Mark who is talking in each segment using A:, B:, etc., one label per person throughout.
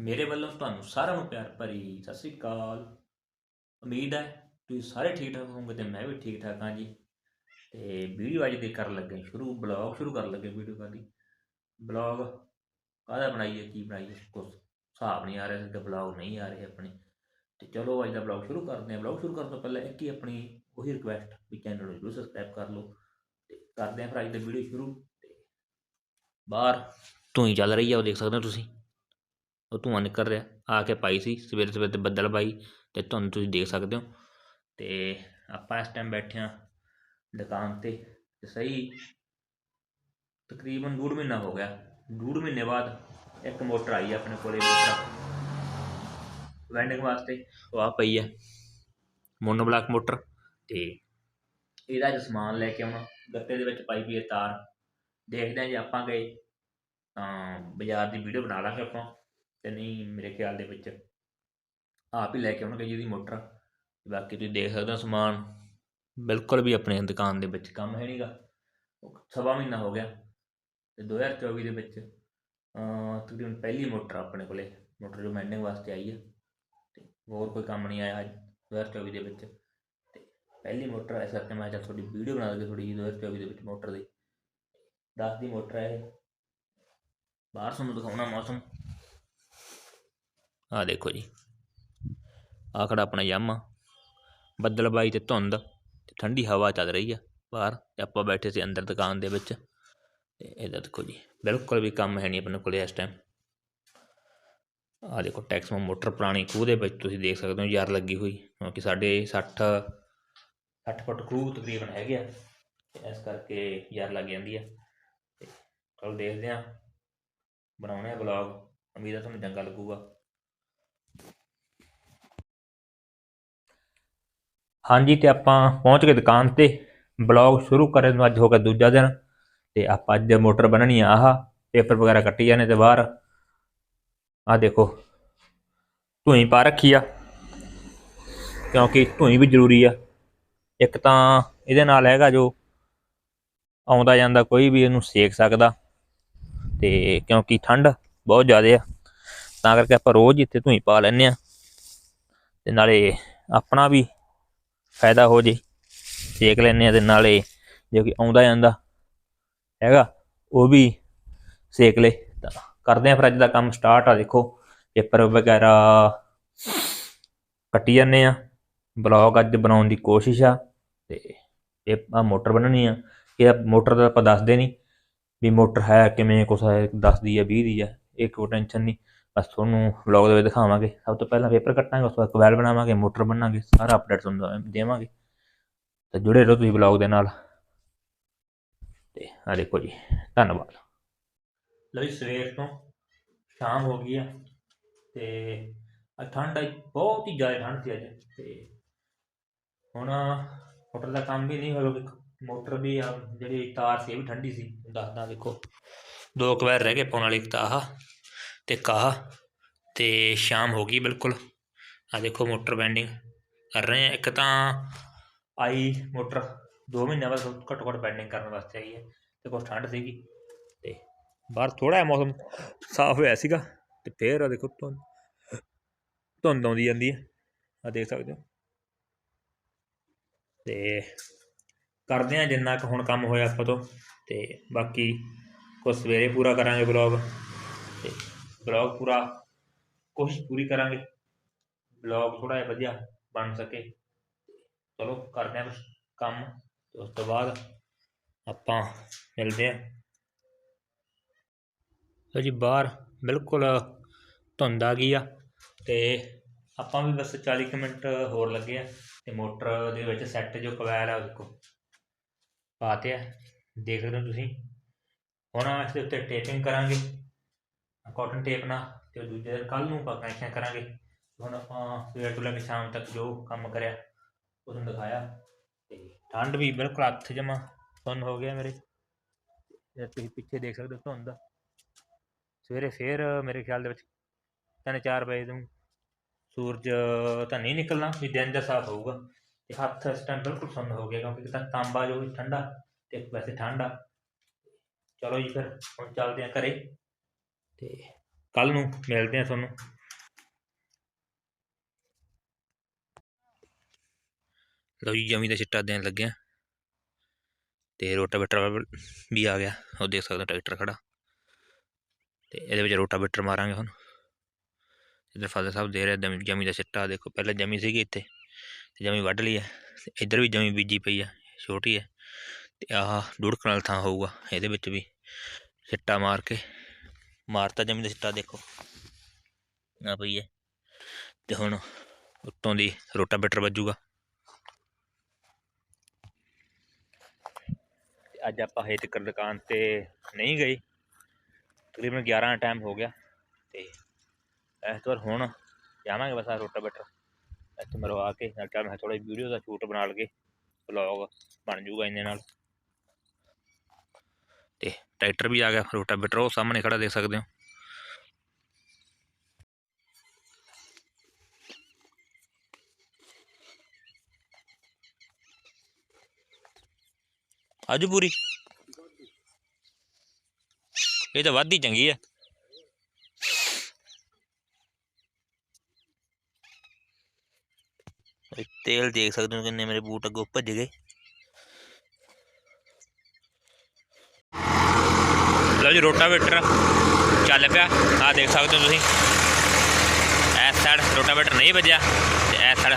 A: ਮੇਰੇ ਵੱਲੋਂ ਤੁਹਾਨੂੰ ਸਾਰਿਆਂ ਨੂੰ ਪਿਆਰ ਭਰੀ ਸਤਿ ਸ੍ਰੀ ਅਕਾਲ। ਉਮੀਦ ਹੈ ਤੁਸੀਂ ਸਾਰੇ ਠੀਕ ਠਾਕ ਹੋਵੋਗੇ ਤੇ ਮੈਂ ਵੀ ਠੀਕ ਠਾਕ ਹਾਂ ਜੀ। ਤੇ ਵੀਡੀਓ ਅੱਜ ਦੇ ਕਰਨ ਲੱਗੇ ਸ਼ੁਰੂ ਬਲੌਗ ਸ਼ੁਰੂ ਕਰਨ ਲੱਗੇ ਵੀਡੀਓ ਕਰਦੀ ਬਲੌਗ ਕਾਹਦਾ ਬਣਾਈਏ, ਕੀ ਬਣਾਈਏ, ਕੁਛ ਹਿਸਾਬ ਨਹੀਂ ਆ ਰਿਹਾ ਸੀ ਤੇ ਬਲੌਗ ਨਹੀਂ ਆ ਰਹੇ ਆਪਣੇ। ਤੇ ਚਲੋ ਅੱਜ ਦਾ ਬਲੌਗ ਸ਼ੁਰੂ ਕਰਦੇ ਹਾਂ। ਬਲੌਗ ਸ਼ੁਰੂ ਕਰਨ ਤੋਂ ਪਹਿਲਾਂ ਇੱਕ ਹੀ ਆਪਣੀ ਉਹੀ ਰਿਕੁਐਸਟ ਵੀ ਚੈਨਲ ਨੂੰ ਜਰੂਰ ਸਬਸਕ੍ਰਾਈਬ ਕਰ ਲਓ। ਤੇ ਕਰਦੇ ਹਾਂ ਫਿਰ ਅੱਜ ਦਾ ਵੀਡੀਓ ਸ਼ੁਰੂ। ਤੇ ਬਾਹਰ ਧੂਈ ਚੱਲ ਰਹੀ ਆ, ਉਹ ਦੇਖ ਸਕਦੇ ਹੋ ਤੁਸੀਂ। ਉਹ ਧੂੰਆਂ ਨਿਕਲ ਰਿਹਾ, ਆ ਕੇ ਪਾਈ ਸੀ, ਸਵੇਰੇ ਸਵੇਰੇ ਤੇ ਬੱਦਲ ਪਾਈ ਤੇ ਤੁਹਾਨੂੰ ਤੁਸੀਂ ਦੇਖ ਸਕਦੇ ਹੋ। ਤੇ ਆਪਾਂ ਇਸ ਟਾਈਮ ਬੈਠੇ ਹਾਂ ਦੁਕਾਨ ਤੇ ਤੇ ਸਹੀ ਤਕਰੀਬਨ ਡੂਢ ਮਹੀਨਾ ਹੋ ਗਿਆ। ਡੂਢ ਮਹੀਨੇ ਬਾਅਦ ਇੱਕ ਮੋਟਰ ਆਈ ਆ ਆਪਣੇ ਕੋਲੇ ਮੋਟਰ। ਵੈਂਡਿੰਗ ਵਾਸਤੇ ਉਹ ਆ ਪਈ ਹੈ। ਮੋਨੋ ਬਲਾਕ ਮੋਟਰ ਤੇ ਇਹਦਾ ਅੱਜ ਸਮਾਨ ਲੈ ਕੇ ਆਉਣਾ। ਗੱਤੇ ਦੇ ਵਿੱਚ ਪਾਈ ਪਈ ਹੈ ਤਾਰ। ਦੇਖਦੇ ਹਾਂ ਜੇ ਆਪਾਂ ਗਏ ਤਾਂ ਬਾਜ਼ਾਰ ਦੀ ਵੀਡੀਓ ਬਣਾ ਲਾਂਗੇ ਆਪਾਂ। ਤੇ ਨਹੀਂ ਮੇਰੇ ਖਿਆਲ ਦੇ ਵਿੱਚ। ਆਪ ਹੀ ਲੈ ਕੇ ਆਉਣਗੇ ਜਿਹਦੀ ਮੋਟਰ। ਬਾਕੀ ਤੁਸੀਂ ਦੇਖ ਸਕਦੇ ਹੋ ਸਮਾਨ। ਬਿਲਕੁਲ ਵੀ ਆਪਣੇ ਦੁਕਾਨ ਦੇ ਵਿੱਚ ਕੰਮ ਹੈ ਨਹੀਂਗਾ ਸਵਾ ਮਹੀਨਾ ਹੋ ਗਿਆ। ਤੇ 2024 ਦੇ ਵਿੱਚ ਤਕਰੀਬਨ ਪਹਿਲੀ ਮੋਟਰ ਆਪਣੇ ਕੋਲੇ। ਮੋਟਰ ਜੋ ਮੈਂਡਿੰਗ ਵਾਸਤੇ ਆਈ ਹੈ ਤੇ ਹੋਰ ਕੋਈ ਕੰਮ ਨਹੀਂ ਆਇਆ ਅੱਜ 2024 ਦੇ ਵਿੱਚ। ਤੇ ਪਹਿਲੀ ਮੋਟਰ ਇਸ ਕਰਕੇ ਮੈਂ ਚੱਲ ਤੁਹਾਡੀ ਵੀਡੀਓ ਬਣਾ ਦਈਏ ਥੋੜੀ ਜਿਹੀ 2024 ਦੇ ਵਿੱਚ ਮੋਟਰ ਦੀ। 10 ਦੀ ਮੋਟਰ ਹੈ ਇਹ ਬਾਹਰ ਤੁਹਾਨੂੰ ਦਿਖਾਉਣਾ ਮੌਸਮ। ਆ ਦੇਖੋ ਜੀ। ਆ ਖੜਾ ਆਪਣਾ ਯਾਮਾ ਬੱਦਲਬਾਈ ਤੇ ਧੁੰਦ ਤੇ ਠੰਡੀ ਹਵਾ ਚੱਲ ਰਹੀ ਆ ਬਾਹਰ ਤੇ ਆਪਾਂ ਬੈਠੇ ਸੀ ਅੰਦਰ ਦੁਕਾਨ ਦੇ ਵਿੱਚ। ਤੇ ਇਹਦਾ ਦੇਖੋ ਜੀ, ਬਿਲਕੁਲ ਵੀ ਕੰਮ ਹੈ ਨਹੀਂ ਆਪਣੇ ਕੋਲੇ ਇਸ ਟਾਈਮ ਆ ਦੇਖੋ ਟੈਕਸਮੋ ਮੋਟਰ ਪੁਰਾਣੀ ਖੂਹ ਦੇ ਵਿੱਚ ਤੁਸੀਂ ਦੇਖ ਸਕਦੇ ਹੋ, ਯਾਰ ਲੱਗੀ ਹੋਈ। ਕਿਉਂਕਿ ਸਾਡੇ 60 60 ਫੁੱਟ ਖੂਹ ਤਕਰੀਬਨ ਹੈਗੇ ਆ। ਇਸ ਕਰਕੇ ਯਾਰ ਲੱਗ ਜਾਂਦੀ ਆ। ਤੇ ਚਲੋ ਦੇਖਦੇ ਆ ਬਣਾਉਣੇ ਆ ਬਲੌਗ ਉਮੀਦ ਆ ਤੁਹਾਨੂੰ ਚੰਗਾ ਲੱਗੂਗਾ। ਹਾਂਜੀ, ਤੇ ਆਪਾਂ ਪਹੁੰਚ ਗਏ ਦੁਕਾਨ ਤੇ। ਬਲੌਗ ਸ਼ੁਰੂ ਕਰੇ ਨੂੰ ਅੱਜ ਹੋ ਗਿਆ ਦੂਜਾ ਦਿਨ। ਤੇ ਆਪਾਂ ਅੱਜ ਮੋਟਰ ਬਣਨੀ ਆ, ਆਹ ਪੇਪਰ ਵਗੈਰਾ ਕੱਟੀ ਜਾਣੇ ਤੇ ਬਾਹਰ। ਆ ਦੇਖੋ, ਧੂਈ ਪਾ ਰੱਖੀ ਆ, ਕਿਉਂਕਿ ਧੂਈ ਵੀ ਜ਼ਰੂਰੀ ਆ। ਇੱਕ ਤਾਂ ਇਹਦੇ ਨਾਲ ਹੈਗਾ ਜੋ ਆਉਂਦਾ ਜਾਂਦਾ, ਕੋਈ ਵੀ ਇਹਨੂੰ ਸੇਕ ਸਕਦਾ, ਤੇ ਕਿਉਂਕਿ ਠੰਡ ਬਹੁਤ ਜ਼ਿਆਦਾ ਆ। ਤਾਂ ਕਰਕੇ ਆਪਾਂ ਰੋਜ਼ ਇੱਥੇ ਧੂਈ ਪਾ ਲੈਂਦੇ ਆ। ਤੇ ਨਾਲੇ ਆਪਣਾ ਵੀ ਫਾਇਦਾ ਹੋ ਜੇ। ਸੇਕ ਲੈਂਦੇ ਆ ਤੇ ਨਾਲੇ ਜੋ ਕਿ ਆਉਂਦਾ ਜਾਂਦਾ ਹੈਗਾ, ਉਹ ਵੀ ਸੇਕ ਲੇ। ਤਾਂ ਕਰਦੇ ਆ ਫਿਰ ਅੱਜ ਦਾ ਕੰਮ ਸਟਾਰਟ ਆ ਦੇਖੋ। ਪੇਪਰ ਵਗੈਰਾ ਕੱਟੀ ਜਾਂਦੇ ਆ ਬਲੌਗ ਅੱਜ ਬਣਾਉਣ ਦੀ ਕੋਸ਼ਿਸ਼ ਆ ਤੇ ਇਹ ਆ ਮੋਟਰ ਬਣਨੀ ਆ। ਇਹ ਮੋਟਰ ਦਾ ਆਪਾਂ ਦੱਸਦੇ ਨਹੀਂ ਵੀ ਮੋਟਰ ਹੈ ਕਿਵੇਂ, ਕੁਛ ਹੈ 10 ਦੀ ਆ 20 ਦੀ ਆ ਇਹ ਕੋਈ ਟੈਨਸ਼ਨ ਨਹੀਂ। ਬਸ ਤੁਹਾਨੂੰ ਵਲੌਗ ਦੇ ਵਿੱਚ ਦਿਖਾਵਾਂਗੇ। ਸਭ ਤੋਂ ਪਹਿਲਾਂ ਪੇਪਰ ਕੱਟਾਂਗੇ, ਉਸ ਤੋਂ ਬਾਅਦ ਕੋਵੈਲ ਬਣਾਵਾਂਗੇ, ਮੋਟਰ ਬਣਾਵਾਂਗੇ, ਸਾਰਾ ਅਪਡੇਟ ਤੁਹਾਨੂੰ ਦੇਵਾਂਗੇ। ਤਾਂ ਜੁੜੇ ਰਹੋ ਤੁਸੀਂ ਵਲੌਗ ਦੇ ਨਾਲ। ਤੇ ਆ ਦੇਖੋ ਜੀ, ਧੰਨਵਾਦ। ਲਓ ਜੀ, ਸਵੇਰ ਤੋਂ ਸ਼ਾਮ ਹੋ ਗਈ ਆ, ਤੇ ਠੰਡ ਆ ਬਹੁਤ ਹੀ ਜ਼ਿਆਦਾ ਠੰਡ ਸੀ ਅੱਜ। ਤੇ ਹੁਣ ਮੋਟਰ ਦਾ ਕੰਮ ਵੀ ਨਹੀਂ ਹੋਇਆ ਮੋਟਰ ਵੀ ਆ, ਜਿਹੜੀ ਤਾਰ ਸੀ, ਇਹ ਵੀ ਠੰਡੀ ਸੀ। ਦੱਸਦਾ ਦੇਖੋ, ਦੋ ਕੁ ਕਵੈਰ ਰਹਿ ਗਏ ਪਾਉਣ ਵਾਲੀ ਇੱਕ ਤਾਂ ਆਹ। ਤੇ ਕਾਹ ਤੇ ਸ਼ਾਮ ਹੋ ਗਈ ਬਿਲਕੁਲ। ਆ ਦੇਖੋ ਮੋਟਰ ਬੈਂਡਿੰਗ ਕਰ ਰਹੇ ਆ ਇੱਕ ਤਾਂ ਆਈ ਮੋਟਰ 2 ਮਹੀਨਿਆਂ ਬਾਅਦ ਘੱਟੋ ਘੱਟ ਬੈਂਡਿੰਗ ਕਰਨ ਵਾਸਤੇ ਆਈ ਹੈ। ਤੇ ਕੁਛ ਠੰਡ ਸੀਗੀ ਤੇ ਬਾਹਰ ਥੋੜਾ ਜਿਹਾ ਮੌਸਮ ਸਾਫ਼ ਹੋਇਆ ਸੀਗਾ ਤੇ ਫੇਰ ਆ ਦੇਖੋ ਧੁੰਦ ਧੁੰਦ ਆਉਂਦੀ ਜਾਂਦੀ ਹੈ। ਆ ਦੇਖ ਸਕਦੇ ਹੋ। ਤੇ ਕਰਦੇ ਆ ਜਿੰਨਾ ਕੁ ਹੁਣ ਕੰਮ ਹੋਇਆ ਆਪਾਂ ਤੋਂ ਤੇ ਬਾਕੀ ਕੁਛ ਸਵੇਰੇ ਪੂਰਾ ਕਰਾਂਗੇ ਬਲੌਗ ਤੇ ਬਲੌਗ ਪੂਰਾ, ਕੋਸ਼ਿਸ਼ ਪੂਰੀ ਕਰਾਂਗੇ। ਬਲੌਗ ਥੋੜਾ ਜਿਹਾ ਵਧੀਆ ਬਣ ਸਕੇ। ਚਲੋ, ਕਰਦੇ ਹਾਂ ਕੁਛ ਕੰਮ, ਤੇ ਉਸ ਤੋਂ ਬਾਅਦ ਆਪਾਂ ਮਿਲਦੇ ਹਾਂ। ਲਓ ਜੀ, ਬਾਹਰ ਬਿਲਕੁਲ ਧੁੰਦ ਆ ਗਈ ਆ, ਤੇ ਆਪਾਂ ਵੀ ਬਸ 40 ਕੁ ਮਿੰਟ ਹੋਰ ਲੱਗੇ ਆ, ਤੇ ਮੋਟਰ ਦੇ ਵਿੱਚ ਸੈੱਟ ਜੋ ਕਵੈਲ ਆ ਉਹ ਦੇਖੋ ਪਾਤੇ ਆ। ਦੇਖ ਸਕਦੇ ਹੋ ਤੁਸੀਂ? ਹੁਣ ਇਸ ਦੇ ਉੱਤੇ ਟੇਪਿੰਗ ਕਰਾਂਗੇ। ਕਾਟਨ ਟੇਪ ਨਾਲ ਤੇ ਦੂਜੇ ਦਿਨ ਕੱਲ ਨੂੰ ਆਪਾਂ ਕਨੈਕਸ਼ਨ ਕਰਾਂਗੇ। ਹੁਣ ਆਪਾਂ ਸਵੇਰ ਤੋਂ ਲੈ ਕੇ ਸ਼ਾਮ ਤੱਕ ਜੋ ਕੰਮ ਕਰਿਆ, ਉਹ ਤੁਹਾਨੂੰ ਦਿਖਾਇਆ। ਤੇ ਠੰਡ ਵੀ ਬਿਲਕੁਲ ਹੱਥ ਜਮਾ ਸੁੰਨ ਹੋ ਗਿਆ ਮੇਰੇ। ਤੇ ਤੁਸੀਂ ਪਿੱਛੇ ਦੇਖ ਸਕਦੇ ਹੋ ਧੁੰਦ ਸਵੇਰੇ ਫੇਰ ਮੇਰੇ ਖਿਆਲ ਦੇ ਵਿੱਚ ਤਿੰਨ ਚਾਰ ਵਜੇ ਨੂੰ ਸੂਰਜ ਤਾਂ ਨਹੀਂ ਨਿਕਲਣਾ, ਵੀ ਦਿਨ ਦਾ ਸਾਫ਼ ਹੋਊਗਾ। ਤੇ ਹੱਥ ਇਸ ਟਾਈਮ ਬਿਲਕੁਲ ਸੁੰਨ ਹੋ ਗਿਆ, ਕਿਉਂਕਿ ਇੱਕ ਤਾਂ ਤਾਂਬਾ ਜੋ ਵੀ ਠੰਡਾ ਤੇ ਵੈਸੇ ਠੰਡ ਆ। ਚਲੋ ਜੀ ਫਿਰ, ਹੁਣ ਚੱਲਦੇ ਆ ਘਰੇ। ਤੇ ਕੱਲ ਨੂੰ, ਮਿਲਦੇ ਆ ਤੁਹਾਨੂੰ। ਲਓ ਜੀ, ਜਮੀ ਦਾ ਛਿੱਟਾ ਦੇਣ ਲੱਗਿਆ ਤੇ ਰੋਟਾਵੇਟਰ ਵੀ ਆ ਗਿਆ। ਉਹ ਦੇਖ ਸਕਦੇ ਟਰੈਕਟਰ ਖੜਾ। ਤੇ ਇਹਦੇ ਵਿੱਚ ਰੋਟਾਵੇਟਰ ਮਾਰਾਂਗੇ ਹੁਣ। ਇਧਰ ਫਾਦਰ ਸਾਹਿਬ ਦੇ ਰਿਹਾ ਜਮੀ ਦਾ ਛਿੱਟਾ ਦੇਖੋ, ਪਹਿਲਾਂ ਜਮੀ ਸੀਗੀ ਇੱਥੇ, ਤੇ ਜਮੀ ਵੱਢ ਲਈ ਹੈ। ਇੱਧਰ ਵੀ ਜਮੀ ਬੀਜੀ ਪਈ ਹੈ ਛੋਟੀ ਹੈ। ਤੇ ਆਹ ਡੁੜਕਣ ਵਾਲਾ ਥਾਂ ਹੋਊਗਾ, ਇਹਦੇ ਵਿੱਚ ਵੀ ਛਿੱਟਾ ਮਾਰ ਕੇ। ਮਾਰਤਾ ਜਮੀ ਦਾ ਸਿੱਟਾ ਦੇਖੋ। ਆ ਪਈ ਹੈ। ਤੇ ਹੁਣ ਉੱਤੋਂ ਦੀ ਰੋਟਾ ਰੋਟਾਵੇਟਰ ਵੱਜੂਗਾ। ਅੱਜ ਆਪਾਂ ਹਜੇ ਤੱਕ ਦੁਕਾਨ ਤੇ ਨਹੀਂ ਗਏ। ਤਕਰੀਬਨ 11 ਦਾ ਟਾਈਮ ਹੋ ਗਿਆ। ਤੇ ਇਸ ਵਾਰ ਹੁਣ ਜਾਵਾਂਗੇ ਬਸ ਆ ਬੈਟਰ ਇੱਥੇ ਮਰਵਾ ਕੇ, ਨਾਲ ਚੱਲ ਮੈਂ ਥੋੜਾ ਵੀਡੀਓ ਦਾ ਸ਼ੂਟ ਬਣਾ ਲਗੇ। ਵਲੌਗ ਬਣ ਜੂਗਾ ਇਹਦੇ ਨਾਲ। ਤੇ ਟਰੈਕਟਰ ਵੀ ਆ ਗਿਆ ਰੋਟਾਵੇਟਰ ਉਹ ਸਾਹਮਣੇ ਖੜਾ ਦੇਖ ਸਕਦੇ ਹੋ ਆਜੂ ਪੂਰੀ ਇਹ ਤਾਂ ਵੱਧ ਹੀ ਚੰਗੀ ਆ ਇਹ ਤੇਲ ਦੇਖ ਸਕਦੇ ਹੋ ਕਿੰਨੇ ਮੇਰੇ ਬੂਟ ਅੱਗੋਂ ਭੱਜ ਗਏ ਲਓ ਜੀ, ਰੋਟਾਵੇਟਰ ਚੱਲ ਪਿਆ। ਆ ਦੇਖ ਸਕਦੇ ਹੋ ਤੁਸੀਂ। ਇਸ ਸਾਈਡ ਰੋਟਾਵੇਟਰ ਨਹੀਂ ਵੱਜਿਆ ਤੇ ਇਸ ਸਾਈਡ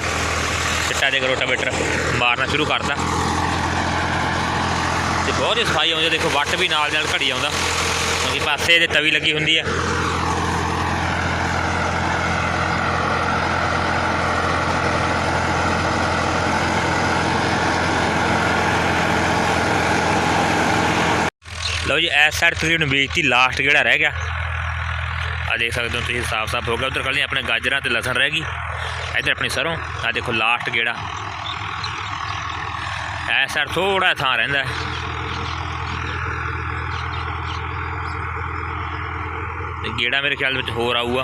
A: ਚਿੱਟਾ ਦੇ ਰੋਟਾਵੇਟਰ ਮਾਰਨਾ ਸ਼ੁਰੂ ਕਰਤਾ। ਤੇ ਬਹੁਤ ਹੀ ਸਫ਼ਾਈ ਆਉਂਦੀ ਦੇਖੋ, ਵੱਟ ਵੀ ਨਾਲ ਨਾਲ ਘੜੀ ਆਉਂਦਾ। ਕਿਉਂਕਿ ਪਾਸੇ ਇਹਦੇ ਤਵੀ ਲੱਗੀ ਹੁੰਦੀ ਆ। ਲਓ ਜੀ, ਇਸ ਸਾਈਡ ਤਕਰੀਬਨ ਵੇਚਤੀ ਲਾਸਟ ਜਿਹੜਾ ਰਹਿ ਗਿਆ? ਆ ਦੇਖ ਸਕਦੇ ਹੋ ਤੁਸੀਂ ਸਾਫ਼ ਸਾਫ਼ ਹੋ ਗਿਆ। ਉਧਰ ਕੱਲ ਆਪਣੇ ਗਾਜਰਾਂ ਤੇ ਲਸਣ ਰਹਿ ਗਈ। ਇੱਧਰ ਆਪਣੀ ਸਰੋਂ ਆ ਦੇਖੋ ਲਾਸਟ ਗੇੜਾ ਇਸ ਸਾਈਡ ਥੋੜਾ ਥਾਂ ਰਹਿੰਦਾ ਹੈ। ਤੇ ਗੇੜਾ ਮੇਰੇ ਖਿਆਲ ਵਿੱਚ ਹੋਰ ਆਊਗਾ।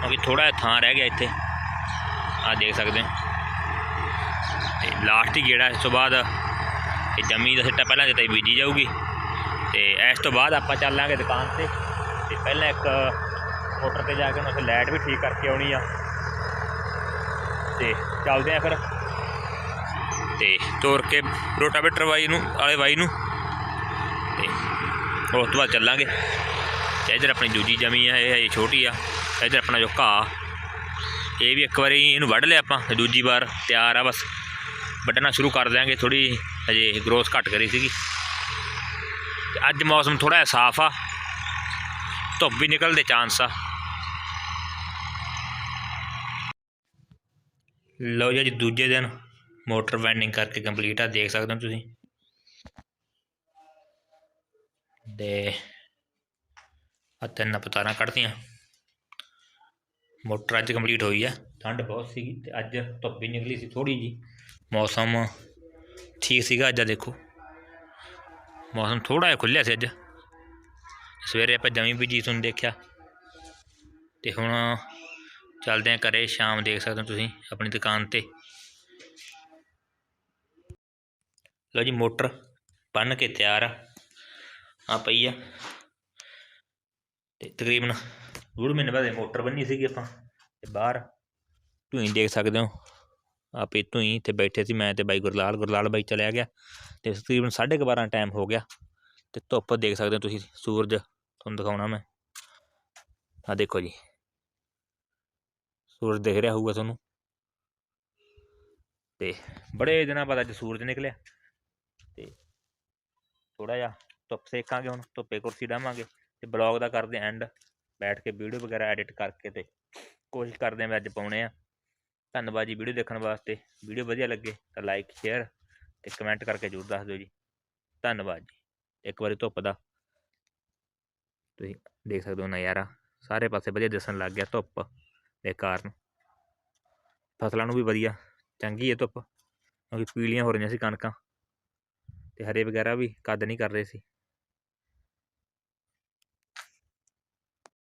A: ਕਿਉਂਕਿ ਥੋੜਾ ਥਾਂ ਰਹਿ ਗਿਆ ਇੱਥੇ। ਆ ਦੇਖ ਸਕਦੇ ਹੋ। ਤੇ ਲਾਸਟ ਹੀ ਗੇੜਾ ਇਸ ਤੋਂ ਬਾਅਦ ਇਹ ਜਮੀ ਦਾ ਸਿੱਟਾ ਪਹਿਲਾਂ ਜਿੱਤੇ ਬੀਜੀ ਜਾਊਗੀ। ਤੇ ਇਸ ਤੋਂ ਬਾਅਦ ਆਪਾਂ ਚੱਲਾਂਗੇ ਦੁਕਾਨ ਤੇ। ਤੇ ਪਹਿਲਾਂ ਇੱਕ ਮੋਟਰ ਤੇ ਜਾ ਕੇ ਉਹਨਾਂ ਫਿਰ ਲਾਈਟ ਵੀ ਠੀਕ ਕਰਕੇ ਆਉਣੀ ਆ। ਤੇ ਚੱਲਦੇ ਆ ਫਿਰ। ਤੇ ਤੋਰ ਕੇ ਰੋਟਾਵੇਟਰ ਵਾਈ ਨੂੰ, ਵਾਲੇ ਵਾਈ ਨੂੰ। ਤੇ ਉਸ ਤੋਂ ਬਾਅਦ ਚੱਲਾਂਗੇ। ਤੇ ਇੱਧਰ ਆਪਣੀ ਦੂਜੀ ਜਮੀ ਆ, ਇਹ ਹਜੇ ਛੋਟੀ ਆ। ਇੱਧਰ ਆਪਣਾ ਜੋ ਘਾਹ ਇਹ ਵੀ ਇੱਕ ਵਾਰੀ ਇਹਨੂੰ ਵੱਢ ਲਿਆ ਆਪਾਂ, ਤੇ ਦੂਜੀ ਵਾਰ ਤਿਆਰ ਆ ਬਸ। ਵੱਢਣਾ ਸ਼ੁਰੂ ਕਰ ਦਿਆਂਗੇ ਥੋੜੀ ਹਜੇ ਗਰੋਥ ਘੱਟ ਕਰੀ ਸੀਗੀ। ਅੱਜ ਮੌਸਮ ਥੋੜਾ ਜਿਹਾ ਸਾਫ਼ ਆ। ਧੁੱਪ ਵੀ ਨਿਕਲਣ ਦੇ ਚਾਂਸ ਆ। ਲਓ ਜੀ, ਅੱਜ ਦੂਜੇ ਦਿਨ ਮੋਟਰ ਵੈਂਡਿੰਗ ਕਰਕੇ ਕੰਪਲੀਟ ਆ, ਦੇਖ ਸਕਦੇ ਹੋ ਤੁਸੀਂ। ਤੇ ਆ ਤਿੰਨ ਪਤਾਰਾਂ ਕੱਢਤੀਆਂ। ਮੋਟਰ ਅੱਜ ਕੰਪਲੀਟ ਹੋਈ ਆ, ਠੰਡ ਬਹੁਤ ਸੀਗੀ ਤੇ ਅੱਜ ਧੁੱਪ ਵੀ ਨਿਕਲੀ ਸੀ ਥੋੜੀ ਜੀ ਮੌਸਮ ਠੀਕ ਸੀਗਾ ਅੱਜ ਆ, ਦੇਖੋ। ਮੌਸਮ ਥੋੜਾ ਜਿਹਾ ਖੁੱਲਿਆ ਸੀ ਅੱਜ। ਸਵੇਰੇ ਆਪਾਂ ਜਮੀ ਬੀਜੀ ਤੁਹਾਨੂੰ ਦੇਖਿਆ। ਤੇ ਹੁਣ ਚੱਲਦੇ ਆ ਘਰੇ, ਸ਼ਾਮ ਦੇਖ ਸਕਦੇ ਹੋ ਤੁਸੀਂ ਆਪਣੀ ਦੁਕਾਨ ਤੇ। ਲਓ ਜੀ, ਮੋਟਰ ਬੰਨ ਕੇ ਤਿਆਰ ਆ। ਆ ਪਈ ਆ। ਤੇ ਤਕਰੀਬਨ ਡੂਢ ਮਹੀਨੇ ਬਾਅਦ ਮੋਟਰ ਬੰਨੀ ਸੀਗੀ ਆਪਾਂ। ਤੇ ਬਾਹਰ ਤੁਸੀਂ ਦੇਖ ਸਕਦੇ ਹੋ ਆਪੇ ਇੱਥੋਂ ਹੀ ਇੱਥੇ ਬੈਠੇ ਸੀ, ਮੈਂ ਤੇ ਬਾਈ ਗੁਰਲਾਲ ਗੁਰਲਾਲ ਬਾਈ ਚਲਿਆ ਗਿਆ ਤੇ ਤਕਰੀਬਨ 12:30 ਟਾਈਮ ਹੋ ਗਿਆ ਤੇ ਧੁੱਪ ਦੇਖ ਸਕਦੇ ਹੋ ਤੁਸੀਂ, ਸੂਰਜ, ਤੁਹਾਨੂੰ ਦਿਖਾਉਣਾ ਮੈਂ। ਆ ਦੇਖੋ ਜੀ। ਸੂਰਜ ਦਿਖ ਰਿਹਾ ਹੋਊਗਾ ਤੁਹਾਨੂੰ। ਤੇ ਬੜੇ ਦਿਨਾਂ ਬਾਅਦ ਅੱਜ ਸੂਰਜ ਨਿਕਲਿਆ ਤੇ ਥੋੜਾ ਜਿਹਾ ਧੁੱਪ ਸੇਕਾਂਗੇ ਹੁਣ, ਧੁੱਪੇ ਕੁਰਸੀ ਡਾਵਾਂਗੇ ਤੇ ਬਲੌਗ ਦਾ ਕਰਦੇ ਐਂਡ ਬੈਠ ਕੇ ਵੀਡੀਓ ਵਗੈਰਾ ਐਡਿਟ ਕਰਕੇ ਤੇ ਕੋਸ਼ਿਸ਼ ਕਰਦੇ ਆਂ ਵੀ ਅੱਜ ਪਾਉਣੇ ਆ। ਧੰਨਵਾਦ ਜੀ ਵੀਡੀਓ ਦੇਖਣ ਵਾਸਤੇ। ਵੀਡੀਓ ਵਧੀਆ ਲੱਗੇ ਤਾਂ ਲਾਈਕ ਸ਼ੇਅਰ ਤੇ ਕਮੈਂਟ ਕਰਕੇ ਜ਼ਰੂਰ ਦੱਸ ਦਿਓ ਜੀ। ਧੰਨਵਾਦ ਜੀ। ਇੱਕ ਵਾਰੀ ਧੁੱਪ ਦਾ। ਤੁਸੀਂ ਦੇਖ ਸਕਦੇ ਹੋ ਨਜ਼ਾਰਾ। ਸਾਰੇ ਪਾਸੇ ਵਧੀਆ ਦਿਸਣ ਲੱਗ ਗਿਆ ਧੁੱਪ ਦੇ ਕਾਰਨ। ਫਸਲਾਂ ਨੂੰ ਵੀ ਵਧੀਆ। ਚੰਗੀ ਹੈ ਧੁੱਪ। ਕਿਉਂਕਿ ਪੀਲੀਆਂ ਹੋ ਰਹੀਆਂ ਸੀ ਕਣਕਾਂ। ਤੇ ਹਰੇ ਵਗੈਰਾ ਵੀ ਕੱਦ ਨਹੀਂ ਕਰ ਰਹੇ ਸੀ।